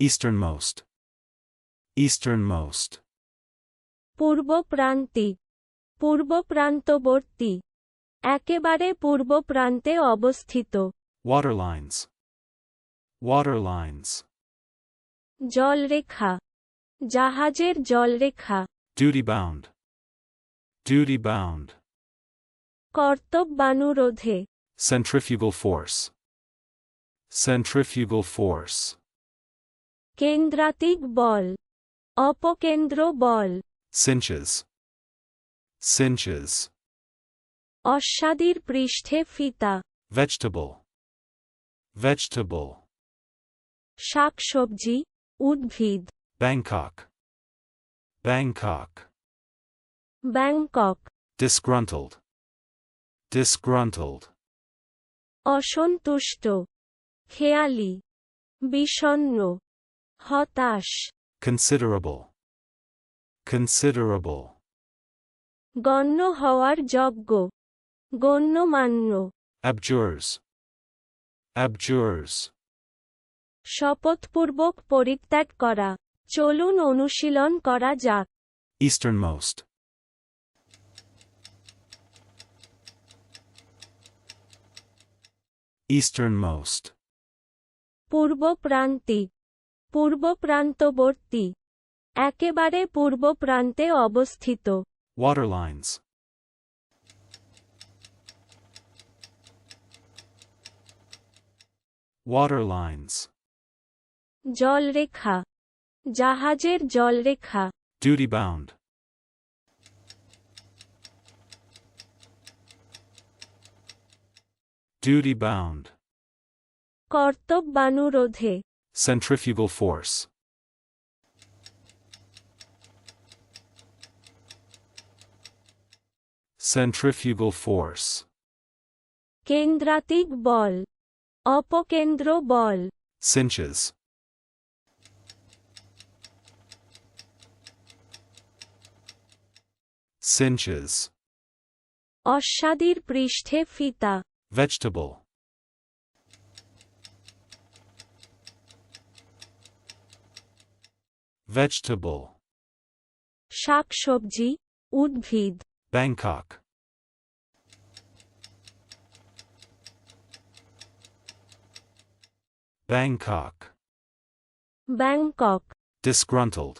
Easternmost. Easternmost. পূর্ব প্রান্তিক পূর্ব প্রান্তবর্তী একেবারে পূর্ব প্রান্তে অবস্থিত Waterlines. Waterlines. জলরেখা জাহাজের জলরেখা Duty bound. Duty bound. কর্তব্যানুরোধে Centrifugal force. Centrifugal force. কেন্দ্রাতিক বল অপকেন্দ্র বল Cinches. Cinches. অস্বাদির পৃষ্ঠে ফিতা Vegetable. Vegetable. শাকসবজি উদ্ভিদ Bangkok. Bangkok. Bangkok Disgruntled. Disgruntled. অসন্তুষ্ট খেয়ালি বিষণ্ন হতাশ Considerable. Considerable. গণ্য হওয়ার যোগ্য গণ্যমান্য Abjures. Abjures. শপথপূর্বক পরিত্যাগ করা চলুন অনুশীলন করা যাক Easternmost. Easternmost. পূর্ব প্রান্তিক পূর্ব প্রান্তবর্তী একেবারে পূর্ব প্রান্তে অবস্থিত Waterlines. Waterlines. জলরেখা জাহাজের জলরেখা Duty bound. Duty bound. কর্তব্যানুরোধে Centrifugal force. Centrifugal force. কেন্দ্রাতিক বল অপকেন্দ্র বল Cinches. Cinches. অস্বাদির পৃষ্ঠে ফিতা Vegetable. Vegetable. শাকসবজি উদ্ভিদ Bangkok. Bangkok. Bangkok Disgruntled.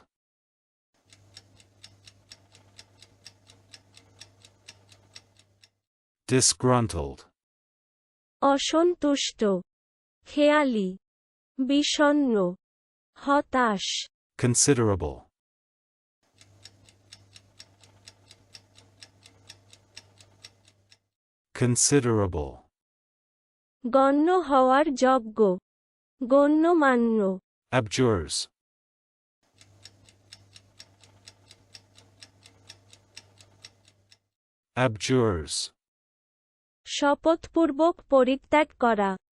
Disgruntled. অসন্তুষ্ট খেয়ালি বিষণ্ন হতাশ Considerable. Considerable. গণ্য হওয়ার যোগ্য গণ্যমান্য Abjures. Abjures. শপথপূর্বক পরিত্যাগ করা